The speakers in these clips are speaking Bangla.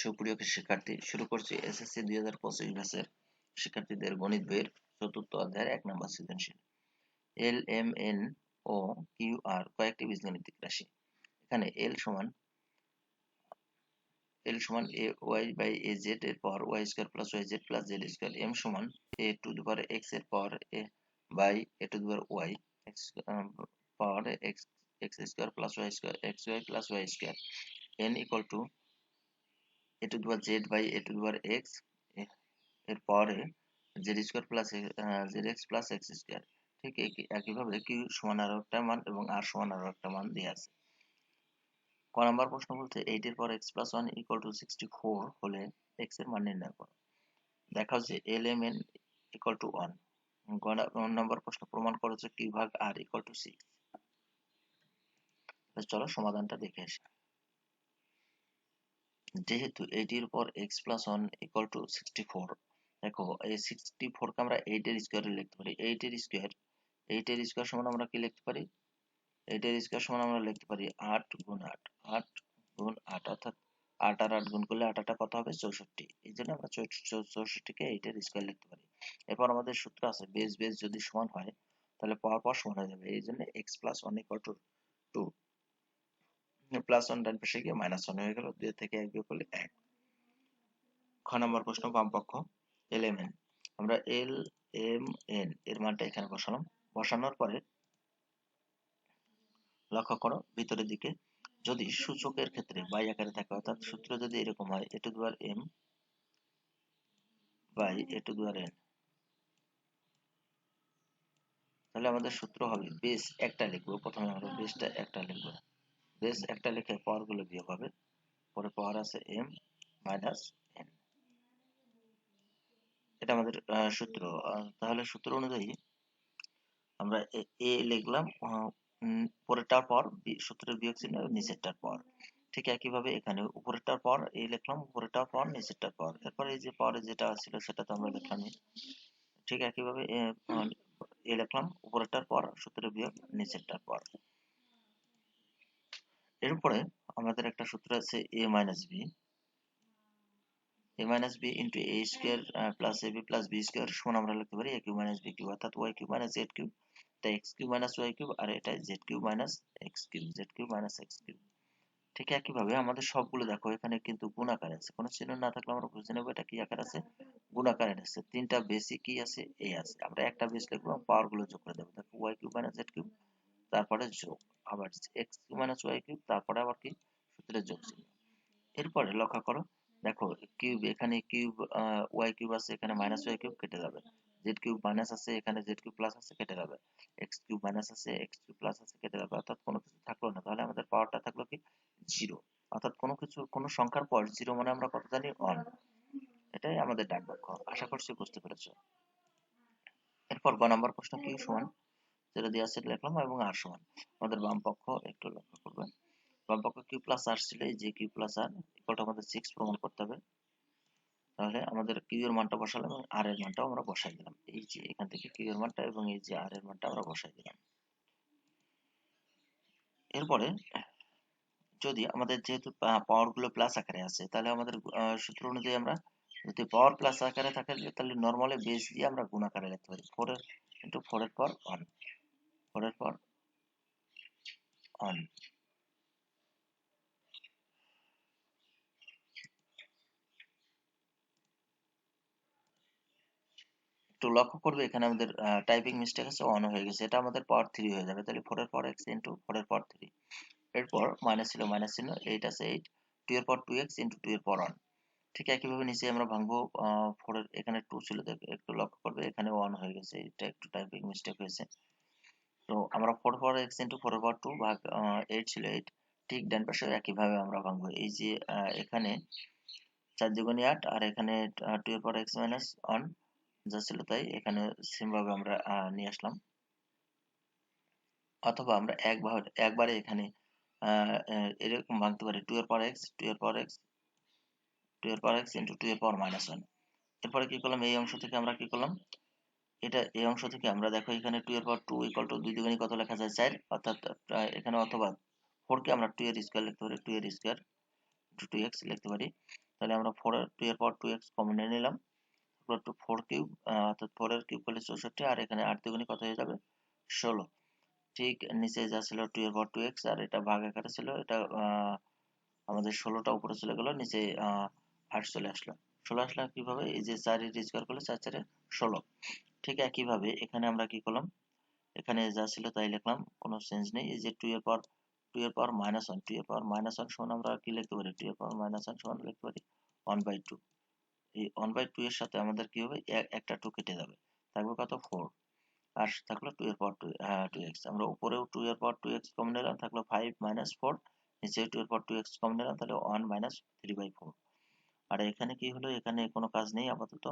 সুপ্রিয় শিক্ষার্থী শুরু করছি এসএসসি দুই হাজার পঁচিশ ব্যাচের শিক্ষার্থীদের গণিত বইয়ের চতুর্থ অধ্যায়ের এক নম্বর সৃজনশীল। এল এম এন ও কিউ আর কয়েকটি বীজগণিতিক রাশি। এখানে এল সমান এল সমান A Y by A Z এর পর Y square plus Y Z plus Z square M সমান এ টু দি পাওয়ার এক্সের পর A by A to the power Y X power X X square plus Y square X Y plus Y square N equal to A to the power Z by A to the power এক্সের পরে Z square plus Z plus X square ঠিক একইভাবে কিউ সমান আরও একটা মান এবং আর সমান আরও একটা মান দিয়ে আছে। ক নাম্বার প্রশ্ন বলতে এইট এর পর X plus one equal to sixty four হলে এক্সের মান নির্ণয় করো। দেখা হচ্ছে L M N equal to one number প্রশ্ন প্রমাণ করেছে কিউ ভাগ আর ইকুয়াল টু সিক্স চলো সমাধানটা দেখে আসি। যেহেতু এইটির পর X plus one equal to sixty four দেখো এই সিক্সটি ফোরকে আমরা এইটের স্কোয়ারে লিখতে পারি। এইটের স্কোয়ার এইটের স্কোয়ার সমান আমরা কি লিখতে পারি? এইটের স্কোয়ার সমান আমরা লিখতে পারি আট গুণ আট। আট গুণ আট অর্থাৎ আট আর আট গুণ করলে আট আটা কত হবে? চৌষট্টি। এই জন্য আমরা চৌষট্টিকে এইটের স্কোয়ার লিখতে পারি। এরপর আমাদের সূত্র আছে বেস বেস যদি সমান হয় তাহলে পর পর সমান হয়ে যাবে। এই জন্য X plus one equal to two plus one ডান পাশে গিয়ে মাইনাস ওয়ান হয়ে গেল। দুই থেকে এক বিয়োগ করলে এক। খ নম্বর প্রশ্ন বাম পক্ষ এল এম এন আমরা এল এম এন এর মানটা এখানে বসালাম। বসানোর পরে লক্ষ্য করো, ভিতরের দিকে যদি সূচকের ক্ষেত্রে বাই আকারে থাকে, অর্থাৎ সূত্র যদি এরকম হয় A to the power M by A to the power N তাহলে আমাদের সূত্র হবে বেস একটা লিখব। প্রথমে আমরা বেসটা একটা লিখব। বেস একটা লিখে পাওয়ারগুলো বিয়োগ হবে। পরে পাওয়ার আছে এম মাইনাস এন এটা আমাদের সূত্র। তাহলে সূত্র অনুযায়ী আমরা এ লিখলাম পরেরটার পর সূত্রের বিয়োগ চিহ্ন নিচেরটার পর। ঠিক একইভাবে এখানে উপরেরটার পর এ লিখলাম, উপরেরটার পর নিচেরটার পর। এরপরে এই যে পরে যেটা ছিল সেটা তো আমরা লিখলাম ঠিক একইভাবে এ লিখলাম, উপরেরটার পর সূত্রের বিয়োগ, নিচেরটার পর। এরপরে আমাদের একটা সূত্র আছে A minus B A minus B into A square plus A B plus B square সমান আমরা লিখতে পারি A Q minus B Q অর্থাৎ Y Q minus Z Q X Q minus Y cube আর এটা Z Q minus X cube Z Q minus X cube ঠিক একইভাবে আমাদের সবগুলো দেখো, এখানে কিন্তু গুণাকার আছে। কোনো চিহ্ন না থাকলে আমরা বুঝে নেব এটা কি আকার আছে। গুণাকার আছে। তিনটা বেসি কি আছে? এ আছে। আমরা একটা বেস লিখব পাওয়ারগুলো যোগ করে দেবো। দেখো Y cube minus Z cube তারপরে যোগ। আবার X cube minus Y cube তারপরে আবার কি? সূত্রের যোগ চিহ্ন। এরপরে লক্ষ্য করো, দেখো কিউব এখানে কিউব ওয়াই কিউব আছে, এখানে মাইনাস ওয়াই কিউব কেটে যাবে। জেড কিউব মাইনাস আছে, এখানে জেড কিউব প্লাস আছে, কেটে যাবে। এক্স কিউব মাইনাস আছে এক্স কিউব প্লাস আছে, কেটে যাবে। অর্থাৎ কোনো কিছু থাকল না। তাহলে আমাদের পাওয়ারটা থাকল কি? জিরো অর্থাৎ কোনো কিছু, কোনো সংখ্যার পর জিরো মানে আমরা কত জানি? অন এটাই আমাদের ডাক বাক্য। আশা করছি বুঝতে পেরেছ। এরপর গ নম্বর প্রশ্ন কি সমান? যেটা দিয়ে আছে লিখলাম এবং আর সমান। আমাদের বাম পক্ষ একটু লক্ষ্য করবে বাম পক্ষ কিউ প্লাস আর ছিল, এই যে কিউ প্লাস আর ইকুয়ালটা আমাদের সিক্স প্রমাণ করতে হবে। তাহলে আমাদের কিউ এর মানটা বসালাম এবং আর এর মানটাও আমরা বসাই দিলাম। এই যে এখান থেকে কিউ এর মানটা এবং এই যে আর এর মানটা আমরা বসাই দিলাম। এরপরে যদি আমাদের যেহেতু পাওয়ারগুলো প্লাস আকারে আছে, তাহলে আমাদের সূত্র অনুযায়ী আমরা যদি পাওয়ার প্লাস আকারে থাকে, তাহলে নর্মালি বেস দিয়ে আমরা গুণ আকারে লিখতে পারি। ফোর এর ইন্টু ফোর এর পর ওয়ান ফোর এর পর ওয়ান একটু লক্ষ্য করবে এখানে আমাদের টাইপিং মিস্টেক আছে অন হয়ে গেছে। এটা আমাদের পাওয়ার থ্রি হয়ে যাবে। তাহলে ফোর এর পর এক্স ইন্টু ফোর এর পর থ্রি এরপর মাইনাস ছিল মাইনাস চিহ্ন এইট আছে এইট টু এর পর টু এক্স ইন্টু টু এর পর ওয়ান ঠিক একইভাবে নিচে আমরা ভাঙবো ফোর এর, এখানে টু ছিল একটু লক্ষ্য করবে, এখানে ওয়ান হয়ে গেছে, এটা একটু টাইপিং মিস্টেক হয়েছে। তো আমরা ফোর পর এক্স ইন্টু ফোর এর টু ভাগ এইট ছিল এইট ঠিক ডান পাশে একইভাবে আমরা ভাঙবো। এই যে এখানে চার দুগুণে আট আর এখানে টু এর পর এক্স মাইনাস ওয়ান যা ছিল তাই এখানে সেম ভাবে আমরা নিয়ে আসলাম। অথবা আমরা একবার একবারে এখানে এরকম ভাঙতে পারি। টু এর পাওয়ার এক্স টু এর পাওয়ার এক্স টু এর পাওয়ার এক্স ইন্টু টু এর পাওয়ার মাইনাস ওয়ান এরপরে কি করলাম? এই অংশ থেকে আমরা কি করলাম? এটা, এই অংশ থেকে আমরা দেখো এখানে টু এর পাওয়ার টু ইকুয়াল টু দুই দুগুণী কত লেখা যায়? চার, অর্থাৎ এখানে অথবা ফোর কে আমরা টু এর স্কোয়ার লিখতে পারি টু এর স্কোয়ার টু টু এক্স লিখতে পারি। তাহলে আমরা ফোর টু এর পর টু এক্স কমন নিয়ে নিলাম। তারপর টু ফোর কিউব অর্থাৎ ফোর এর কিউব করলে চৌষট্টি, আর এখানে আট দুগুণে কত হয়ে যাবে? ষোলো। ঠিক নিচে যা ছিল টু এর পর টু এক্স আর এটা ভাগ আকারে ছিল, এটা আমাদের ষোলোটা উপরে চলে গেল, নিচে আট চলে আসলো। ষোলো আসলো কীভাবে? এই যে চার এর স্কোয়ার করলে চার, চারে ষোলো। ঠিক একইভাবে এখানে আমরা কি করলাম? এখানে যা ছিল তাই লিখলাম, কোনো চেঞ্জ নেই। এই যে টু এর পর টু এর পাওয়ার মাইনাস ওয়ান টু এর পাওয়ার মাইনাস ওয়ান সমান আমরা কি লিখতে পারি? টু এর পাওয়ার মাইনাস ওয়ান সমান লিখতে পারি ওয়ান বাই টু এই ওয়ান বাই টু এর সাথে আমাদের কি হবে? একটা টু কেটে যাবে। থাকবে কত? ফোর আর থাকল টু এর পাওয়ার টু টু এক্স আমরা উপরেও টু এর পাওয়ার টু এক্স কম নিলাম, থাকল ফাইভ মাইনাস ফোর নিচে টু এর পাওয়ার টু এক্স কম নিলাম, তাহলে one minus three by four আর এখানে কি হলো? এখানে কোনো কাজ নেই আপাতত।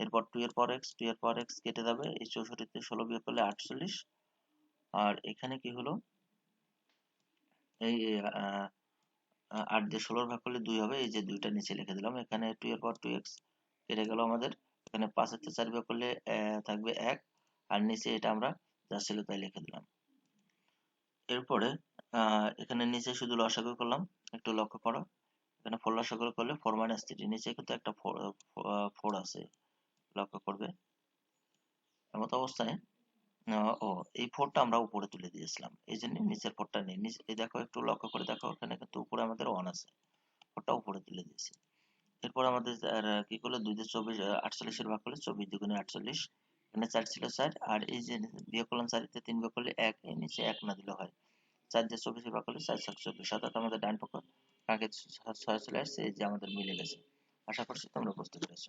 এরপর টু এর পাওয়ার এক্স টু এর পাওয়ার এক্স কেটে যাবে। এই চৌষট্টিতে ষোলো বিয়োগ করলে আটচল্লিশ। আর এখানে কি হলো? এই আট দিয়ে ষোলোর ভাগ করলে দুই হবে। এই যে দুইটা নিচে লিখে দিলাম। এখানে টু এর পাওয়ার টু এক্স কেটে গেল আমাদের। এখানে পাঁচের থেকে চার ভাগ করলে থাকবে এক। আর নিচে এটা আমরা যা ছিল তাই লিখে দিলাম। এরপরে এখানে নিচে শুধু লসাগু করলাম। একটু লক্ষ্য করো। এখানে ফোর লসাগু করলে ফোর মাইনাস থ্রি নিচে কিন্তু একটা ফোর ফোর আছে। লক্ষ্য করবে। এমত অবস্থায় ও, এই ফোরটা আমরা উপরে তুলে দিয়েছিলাম। এই জন্য নিচের ফোরটা নেই। এই দেখো, একটু লক্ষ্য করে দেখো এখানে কিন্তু উপরে আমাদের ওয়ান আছে। ফোরটা উপরে তুলে দিয়েছি। এরপর আমাদের কি করল? দুই দিয়ে চব্বিশ আটচল্লিশের ভাগ করলে, চব্বিশ দুগুণে আটচল্লিশ। এখানে চার ছিল চার আর এই যে বিয়োগ করলাম চারিতে তিন বিয়োগ করলে এক, এর নিচে এক না দিলে হয়। চার দিয়ে চব্বিশের ভাগ করলে চার ছক চব্বিশ। অর্থাৎ আমাদের ডান পক্ষ, আগে ছয় চলে আসছে, এই যে আমাদের মিলে গেছে। আশা করছি তোমরা বুঝতে পেরেছ।